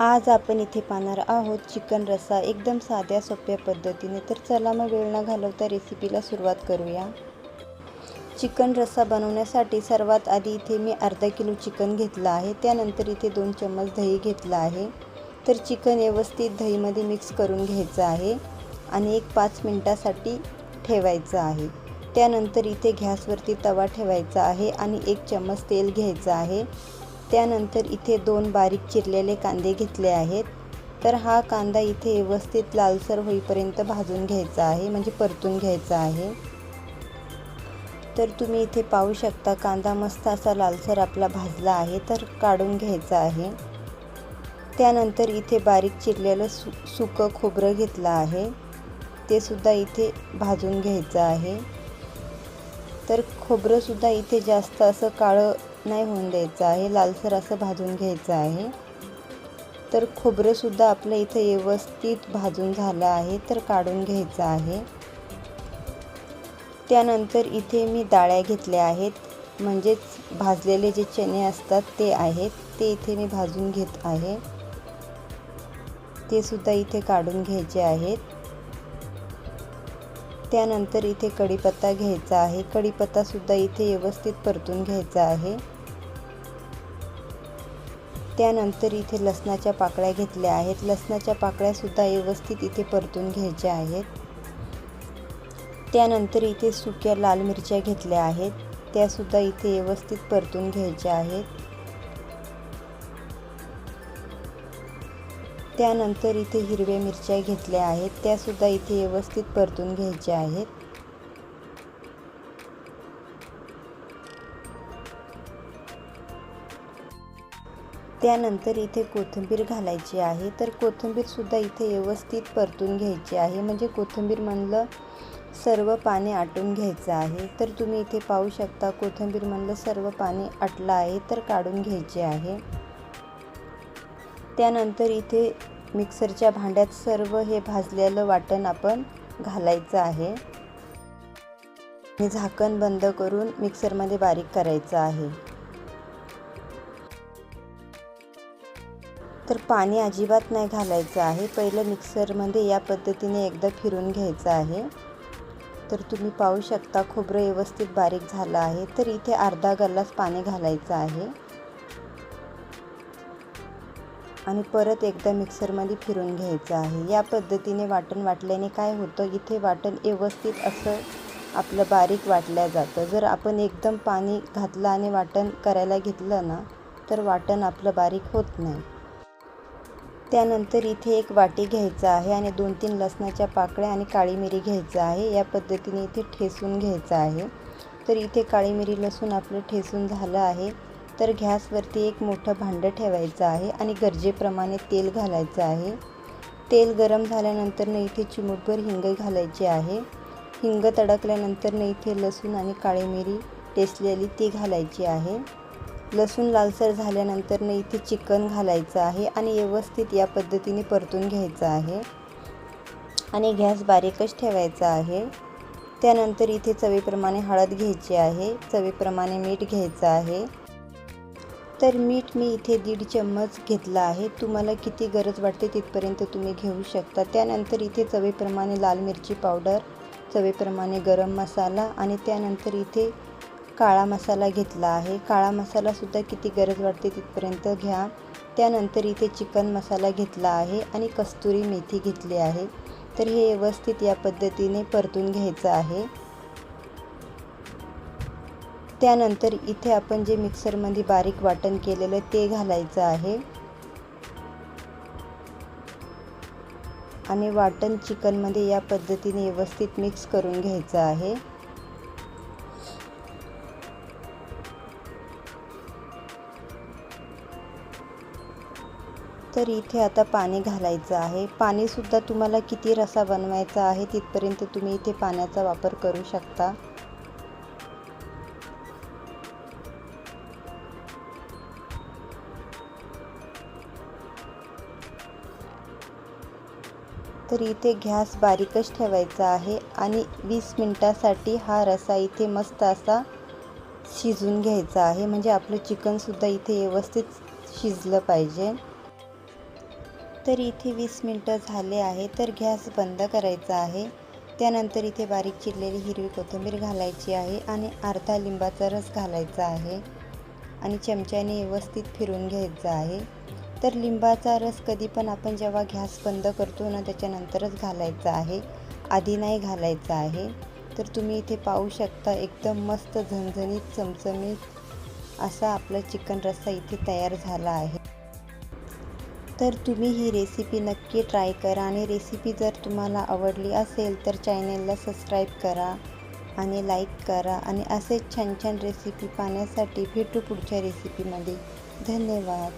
आज आपण इथे पाहणार आहोत चिकन रस्सा एकदम साध्या सोप्या पद्धतीने. तर चला मग वेळ न घालवता रेसिपीला सुरुवात करूया. चिकन रस्सा बनवण्यासाठी सर्वात आधी इथे मी अर्धा किलो चिकन घेतलं आहे. त्यानंतर इथे दोन चम्मच दही घेतलं आहे. तर चिकन व्यवस्थित दहीमध्ये मिक्स करून घ्यायचं आहे आणि एक पाच मिनटासाठी ठेवायचं आहे. त्यानंतर इथे गॅसवरती तवा ठेवायचा आहे आणि एक चम्मच तेल घ्यायचं आहे. त्यानंतर इथे दोन बारीक चिरलेले कांदे घेतले आहेत. तर हा कांदा इथे व्यवस्थित लालसर होईपर्यंत भाजून घ्यायचा आहे म्हणजे परतून घ्यायचा आहे. तर तुम्ही इथे पाहू शकता कांदा मस्त असा लालसर आपला भाजला आहे तर काढून घ्यायचा आहे. त्यानंतर इथे बारीक चिरलेलं सु सुकं खोबरं घेतलं आहे. ते सुद्धा इथे भाजून घ्यायचं आहे. तर खोबरंसुद्धा इथे जास्त असं काळं नाही होऊन द्यायचं आहे. लालसर असं भाजून घ्यायचं आहे. तर खोबरंसुद्धा आपलं इथे व्यवस्थित भाजून झालं आहे तर काढून घ्यायचं आहे. त्यानंतर इथे मी डाळ्या घेतल्या आहेत. म्हणजेच भाजलेले जे चणे असतात ते आहेत. ते इथे मी भाजून घेत आहे. ते सुद्धा इथे काढून घ्यायचे आहेत. त्यानंतर इथे कढीपत्ता घ्यायचा आहे. कढीपत्तासुद्धा इथे व्यवस्थित परतून घ्यायचा आहे. त्यानंतर इथे लसणाच्या पाकळ्या घेतल्या आहेत. लसणाच्या पाकळ्यासुद्धा व्यवस्थित इथे परतून घ्यायच्या आहेत. त्यानंतर इथे सुक्या लाल मिरच्या घेतल्या आहेत. त्यासुद्धा इथे व्यवस्थित परतून घ्यायच्या आहेत. त्यानंतर इथे हिरव्या मिरच्या घेतल्या आहेत. त्यासुद्धा इथे व्यवस्थित परतून घ्यायच्या आहेत. त्यानंतर इथे कोथिंबीर घालायची आहे. तर कोथिंबीरसुद्धा इथे व्यवस्थित परतून घ्यायची आहे. म्हणजे कोथिंबीरमधलं सर्व पाणी आटून घ्यायचं आहे. तर तुम्ही इथे पाहू शकता कोथिंबीरमधलं सर्व पाणी आटलं आहे तर काढून घ्यायचे आहे. त्यानंतर इथे मिक्सरच्या भांड्यात सर्व हे भाजलेलं वाटण आपण घालायचं आहे. आणि झाकण बंद करून मिक्सरमध्ये बारीक करायचं आहे. तर पाणी अजिबात नाही घालायचं आहे. पहिलं मिक्सरमध्ये या पद्धतीने एकदा फिरून घ्यायचं आहे. तर तुम्ही पाहू शकता खोबरं व्यवस्थित बारीक झालं आहे. तर इथे अर्धा गल्लास पाणी घालायचं आहे. आणि परत एकदा मिक्सरमध्ये फिरून घ्यायचं आहे. या पद्धतीने वाटण वाटल्याने काय होतं इथे वाटण व्यवस्थित असं आपलं बारीक वाटलं जातं. जर आपण एकदम पाणी घातलं आणि वाटण करायला घेतलं ना तर वाटण आपलं बारीक होत नाही. त्यानंतर इथे एक वाटी घ्यायचं आहे आणि दोन तीन लसणाच्या पाकळ्या आणि काळी मिरी घ्यायचं आहे. या पद्धतीने इथे ठेसून घ्यायचं आहे. तर इथे काळी मिरी लसूण आपलं ठेसून झालं आहे. तर गॅसवरती एक मोठं भांडं ठेवायचं आहे आणि गरजेप्रमाणे तेल घालायचं आहे. तेल गरम झाल्यानंतर इथे चिमूटभर हिंग घालायची आहे. हिंग तडकल्यानंतर इथे लसूण आणि काळी मिरी टेसलेली ती घालायची आहे. लसूण लालसर झाल्यानंतर इथे चिकन घालायचं आहे आणि व्यवस्थित या पद्धतीने परतून घ्यायचं आहे. आणि गॅस बारीकच ठेवायचा आहे. त्यानंतर इथे चवीप्रमाणे हळद घ्यायची आहे. चवीप्रमाणे मीठ घ्यायचं आहे. तर मीठ मी इथे दीड चम्मच घेतला आहे. तुम्हाला किती गरज वाटते तिथपर्यंत तुम्ही घेऊ शकता. त्यानंतर इथे चवीप्रमाणे लाल मिरची पावडर चवीप्रमाणे गरम मसाला आणि त्यानंतर इथे काळा मसाला घेतला आहे. काळा मसालासुद्धा किती गरज वाटते तिथपर्यंत घ्या. त्यानंतर इथे चिकन मसाला घेतला आहे आणि कस्तुरी मेथी घेतली आहे. तर हे व्यवस्थित या पद्धतीने परतून घ्यायचं आहे. त्यानंतर इथे आपण जे मिक्सरमध्ये बारीक वाटण केलेलं ते घालायचं आहे. आणि वाटण चिकनमध्ये या पद्धतीने व्यवस्थित मिक्स करून घ्यायचं आहे. तर इथे आता पाणी घालायचं आहे. पाणीसुद्धा तुम्हाला किती रसा बनवायचा आहे तिथपर्यंत तुम्ही इथे पाण्याचा वापर करू शकता. तर इथे गॅस बारीकच ठेवायचा आहे आणि वीस मिनटासाठी हा रसा इथे मस्त असा शिजून घ्यायचा आहे. म्हणजे आपलं चिकनसुद्धा इथे व्यवस्थित शिजलं पाहिजे. तर इथे वीस मिनटं झाले आहे तर गॅस बंद करायचा आहे. त्यानंतर इथे बारीक चिरलेली हिरवी कोथिंबीर घालायची आहे आणि अर्धा लिंबाचा रस घालायचा आहे आणि चमच्याने व्यवस्थित फिरून घ्यायचं आहे. तर लिंबाचा रस कधी पण आपण जेव्हा गॅस बंद करतो ना त्याच्यानंतरच घालायचा आहे. आधी नाही घालायचा आहे. तर तुम्ही इथे पाहू शकता एकदम मस्त झणझणीत चमचमीत असा आपला चिकन रस्सा इथे तयार झाला आहे. तर तुम्ही ही रेसिपी नक्की ट्राय करा आणि रेसिपी जर तुम्हाला आवडली असेल तर चॅनेलला सबस्क्राईब करा आणि लाईक करा आणि असेच छान छान रेसिपी पाहण्यासाठी भेटू पुढच्या रेसिपीमध्ये धन्यवाद.